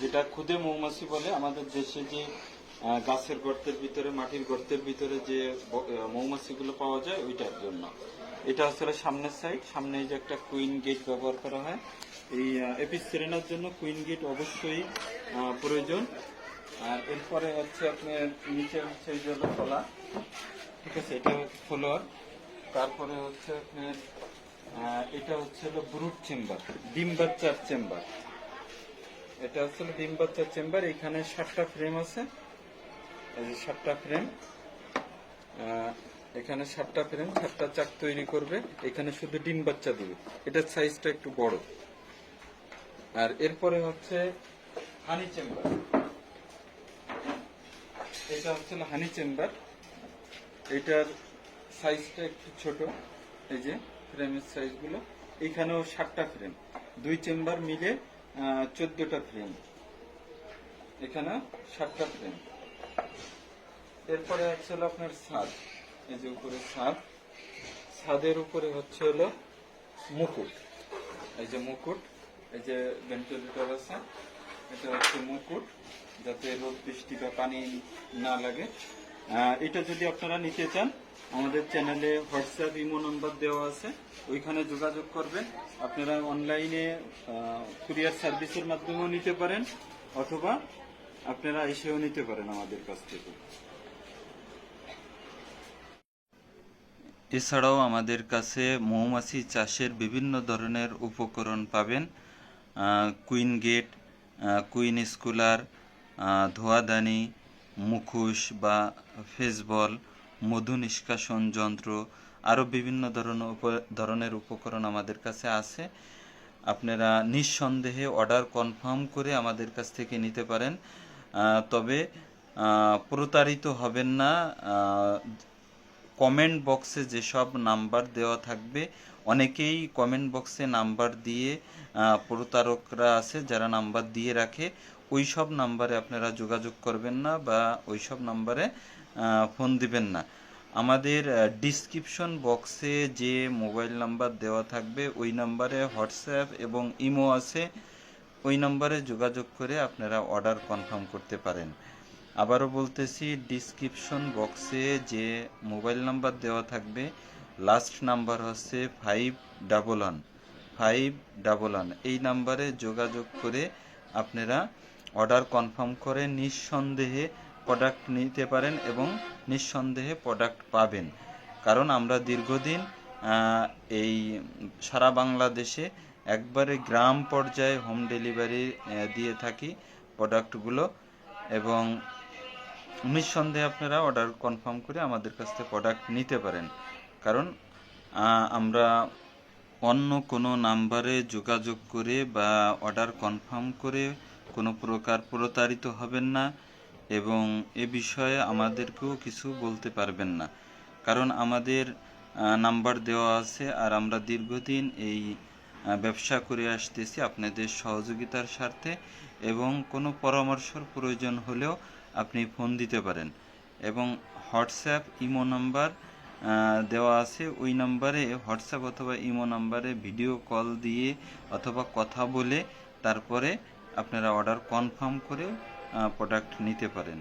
যেটা খুদে মৌমাছি বলে, আমাদের দেশে যে গাছের গর্তের ভিতরে, মাটির গর্তের ভিতরে যে মৌমাছিগুলো পাওয়া যায়, ওইটার জন্য। এটা আসলে সামনের সাইড সামনে যে একটা কুইন গেট ব্যবহার করা হয়। এই এপিস সেরেনার জন্য কুইন গেট অবশ্যই প্রয়োজন। আর এরপরে হচ্ছে আপনার নিচে হচ্ছে এই যে হলো খোলা ঠিক আছে, এটা ফলোয়ার তারপরে হচ্ছে আপনার এটা হচ্ছে হলো ব্রুট চেম্বার ডিম বাচ্চার চেম্বার এটা হচ্ছে ডিম বাচ্চার চেম্বার, এখানে সাতটা ফ্রেম আছে। এই যে সাতটা ফ্রেম এখানে সাতটা ফ্রেম সাতটা চাক তৈরি করবে। এখানে শুধু ডিম বাচ্চা দিবে। এটার সাইজটা একটু বড়। আর এরপরে হচ্ছে হানি চেম্বার এটা হচ্ছে হানি চেম্বার এটার সাইজটা একটু ছোট। এই যে ফ্রেমের সাইজগুলো এখানেও সাতটা ফ্রেম দুই চেম্বার মিলে চোদ্দটা ফ্রেম এখানে সাতটা ফ্রেম এরপরে হচ্ছে হলো আপনার ছাদ। এই যে উপরে ছাদ। ছাদের উপরে হচ্ছে হলো মুকুট। এই যে মুকুট, এই যে ভেন্টিলেটর আছে, এটা হচ্ছে মুকুট, যাতে রোদ, বৃষ্টি বা পানি না লাগে। এটা যদি আপনারা নিতে চান, আমাদের চ্যানেলে হোয়াটসঅ্যাপ, ইমো নাম্বার দেওয়া আছে। ওইখানে যোগাযোগ করবেন। আপনারা অনলাইনে কুরিয়ার সার্ভিসের মাধ্যমেও নিতে পারেন, অথবা আপনারা এসেও নিতে পারেন আমাদের কাছ থেকে। এছাড়াও আমাদের কাছে মৌমাছি চাষের বিভিন্ন ধরনের উপকরণ পাবেন। কুইন গেট কুইন স্কুলার ধোয়াদানি মুখোশ বা ফেসবল, মধু নিষ্কাশন যন্ত্র আরও বিভিন্ন ধরনের উপ- ধরনের উপকরণ আমাদের কাছে আছে। আপনারা নিঃসন্দেহে অর্ডার কনফার্ম করে আমাদের কাছ থেকে নিতে পারেন। তবে প্রতারিত হবেন না। কমেন্ট বক্সে যেসব নাম্বার দেওয়া থাকবে, অনেকেই কমেন্ট বক্সে নাম্বার দিয়ে প্রতারকরা আছে যারা নাম্বার দিয়ে রাখে। ওই সব নাম্বারে আপনারা যোগাযোগ করবেন না বা ওই সব নাম্বারে ফোন দিবেন না। আমাদের ডিসক্রিপশন বক্সে যে মোবাইল নাম্বার দেওয়া থাকবে, ওই নাম্বারে হোয়াটসঅ্যাপ এবং ইমো আছে। ওই নাম্বারে যোগাযোগ করে আপনারা অর্ডার কনফার্ম করতে পারেন। আবারও বলতেছি ডিসক্রিপশন বক্সে যে মোবাইল নাম্বার দেওয়া থাকবে লাস্ট নাম্বার হচ্ছে five double one five double one এই নাম্বারে যোগাযোগ করে আপনারা অর্ডার কনফার্ম করে নিঃসন্দেহে প্রোডাক্ট নিতে পারেন এবং নিঃসন্দেহে প্রোডাক্ট পাবেন। কারণ আমরা দীর্ঘদিন এই সারা বাংলাদেশে একবারে গ্রাম পর্যায়ে হোম ডেলিভারি দিয়ে থাকি প্রোডাক্টগুলো এবং নিঃসন্দেহে আপনারা অর্ডার কনফার্ম করে আমাদের কাছ থেকে প্রোডাক্ট নিতে পারেন। কারণ আমরা অন্য কোনো নাম্বারে যোগাযোগ করে বা অর্ডার কনফার্ম করে কোনো প্রকার প্রতারিত হবেন না এবং এ বিষয়ে আমাদেরকেও কিছু বলতে পারবেন না। কারণ আমাদের নাম্বার দেওয়া আছে আর আমরা দীর্ঘদিন এই ব্যবসা করে আসতেছি আপনাদের সহযোগিতার স্বার্থে এবং কোনো পরামর্শর প্রয়োজন হলেও আপনি ফোন দিতে পারেন। এবং হোয়াটসঅ্যাপ, ইমো নাম্বার দেওয়া আছে। ওই নাম্বারে হোয়াটসঅ্যাপ অথবা ইমো নাম্বারে ভিডিও কল দিয়ে অথবা কথা বলে তারপরে আপনারা অর্ডার কনফার্ম করে প্রোডাক্ট নিতে পারেন।